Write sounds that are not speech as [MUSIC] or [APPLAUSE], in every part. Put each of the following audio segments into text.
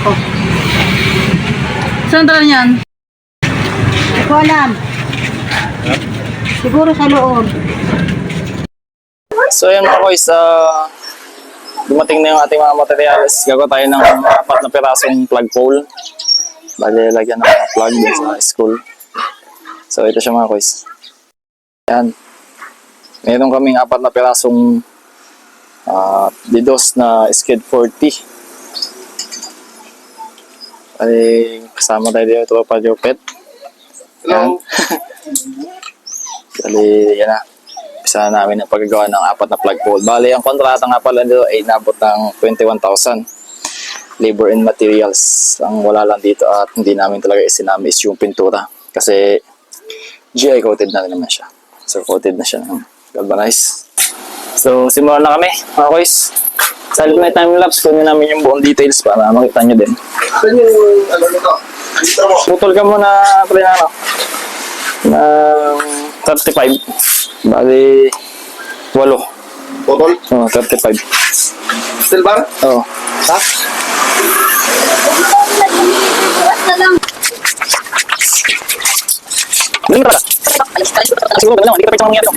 ako. Saan tala niyan? Hindi ko alam. Siguro sa loob. So ayan mga boys, ah, dumating na yung ating mga materials. Gagawa tayo ng apat na pirasong plug pole. Bali, lagyan ng mga plug din sa school. So ito siya mga boys. Ayan. Meron kaming apat na pirasong ah, didos na skid 40. Bali, kasama tayo dito, tropa Jopet. Ayan. [LAUGHS] Bali, yan na isa namin ang paggagawa ng apat na plug pole. Bali, ang kontrata nga pala nito ay nabot ng 21,000 labor and materials. Ang wala lang dito at hindi namin talaga isinami is yung pintura. Kasi GI coated na rin naman siya. So, coated na siya ng galvanized. So, simulan na kami, mga boys. Sa halip na time lapse, kunin namin yung buong details para makita nyo din. Saan yung ano nito? Putol ka muna, pre, na ano? Ng 35. Bali, 8. Botol? Oh, 35. Steel bar? Oo. Ha? Galing ka Siguro ka lang, hindi ka pa mangyari.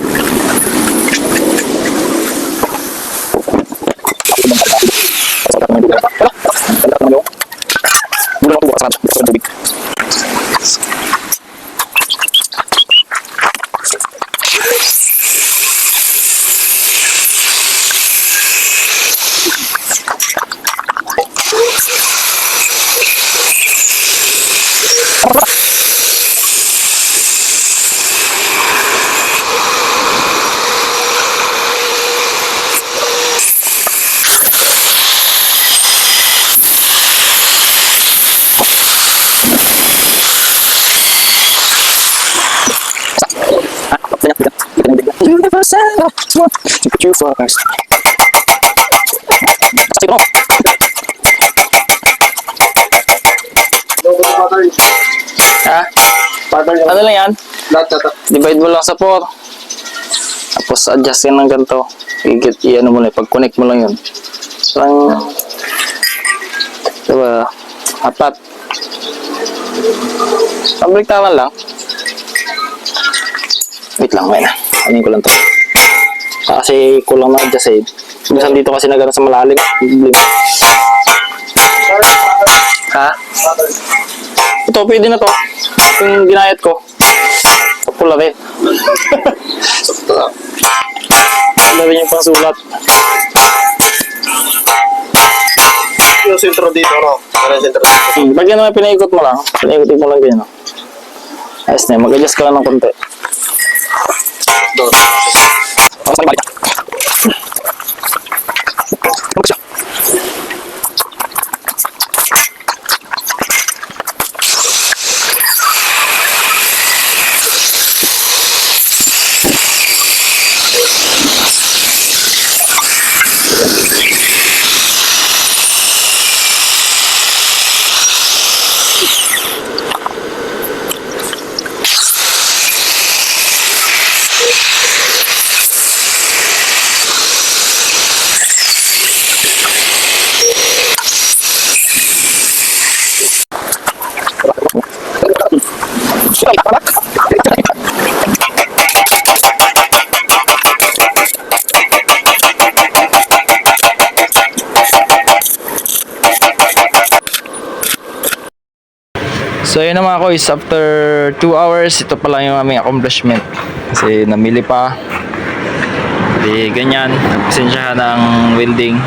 Focus. Sige mo. Yung pattern. Ha? Ano lang yan? lahat na Divide mo lang sa 4. Tapos adjust yan ng ganito. Igit, i-ano mo lang. Pag-connect mo lang yun. Parang, diba, apat. Pabliktaran lang. Wait lang, may na. Anin ko lang to. Kasi kulang na adjust eh. Minsan dito kasi nagano sa malalim. Problema. Ha? Ito, pwede na to. Yung ginayat ko. Pula rin. Sakto lang. Pula rin yung pangsulat. Yung sentro dito, no? Yung sentro dito? Hmm, Bagyan naman pinaikot mo lang. Pinaikot mo lang ganyan. no? Ayos na. Mag-adjust ka lang ng konti. Doon. So yun na mga koys, after 2 hours, ito pa lang yung aming accomplishment. Kasi namili pa. Di ganyan, pasensyahan ng welding,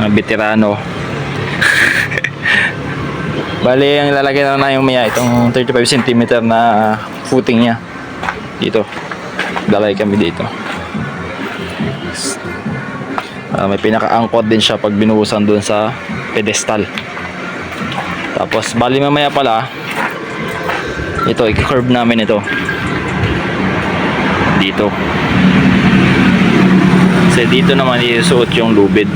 mga veterano. Bali, ang ilalagay na na yung maya, itong 35 cm na footing niya. Dito. Dalay kami dito. Ah, may pinaka-angkot din siya pag binuhusan dun sa pedestal. Tapos, bali mamaya pala, ito, i-curve namin ito. Dito. Kasi dito naman isuot yung lubid.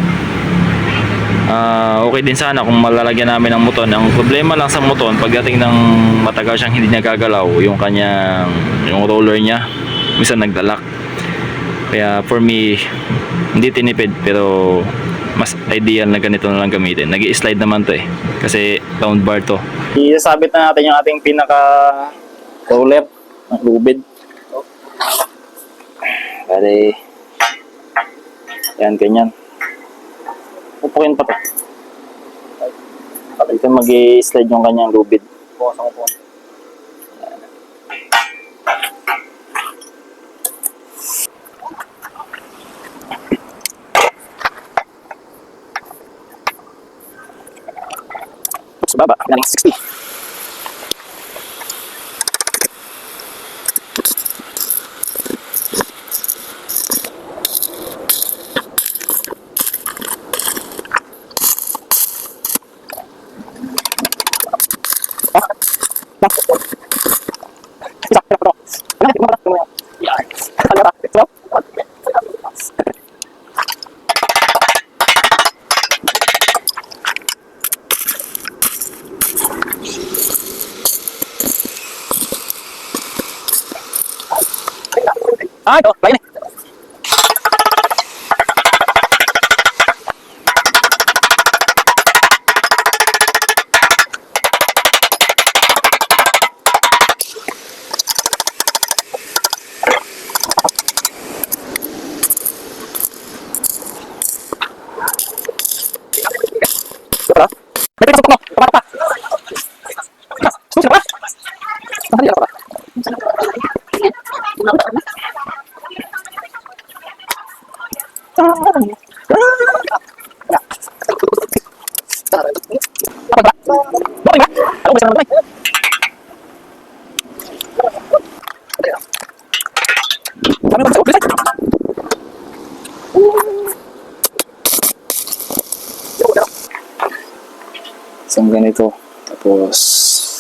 Ah, okay din sana kung malalagyan namin ng muton. Ang problema lang sa muton, pagdating ng matagal siyang hindi nagagalaw, yung kanyang, yung roller niya, minsan nagdalak. Kaya for me, hindi tinipid pero mas ideal na ganito na lang gamitin. nag slide naman to eh. Kasi round bar to. Isasabit na natin yung ating pinaka roller ng lubid. Bale, yan, ganyan. Pupukin pa to. Dito mag-slide yung kanyang lubid. Bukas ako po. Sa baba, naling 60. ആ Isang ganito. Tapos,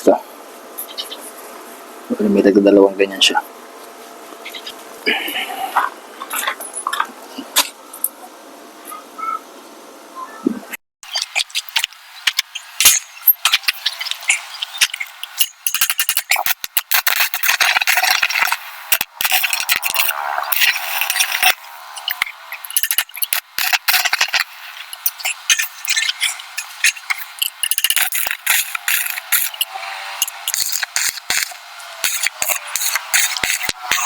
ito. May dalawang ganyan siya.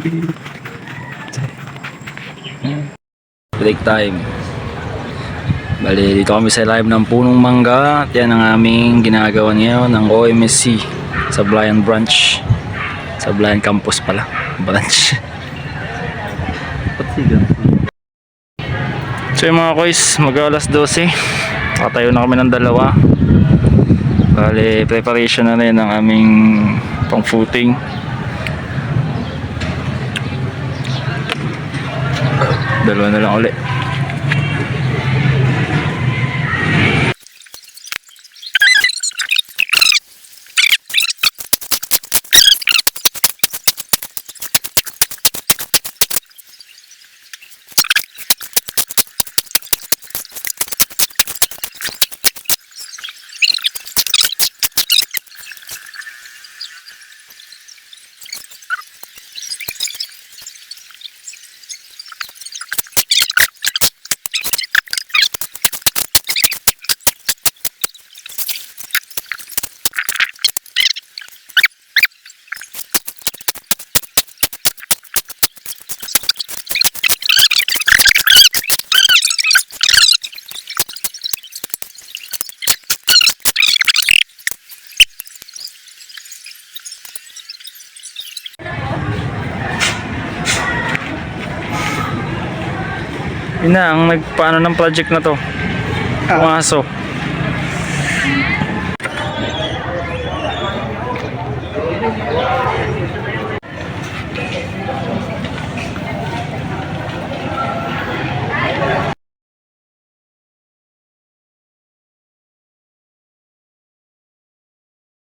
be. Break time. Bali, dito kami sa live ng punong mangga. At yan ang aming ginagawa ngayon ng OMSC sa Blind Branch. Sa Blind Campus pala. Branch. [LAUGHS] So yung mga koys, mag alas 12. Nakatayo na kami ng dalawa. Bali, preparation na rin ng aming pang footing. Dalawa na lang ulit. Yun na, ang nagpaano ng project na to. Pumasok.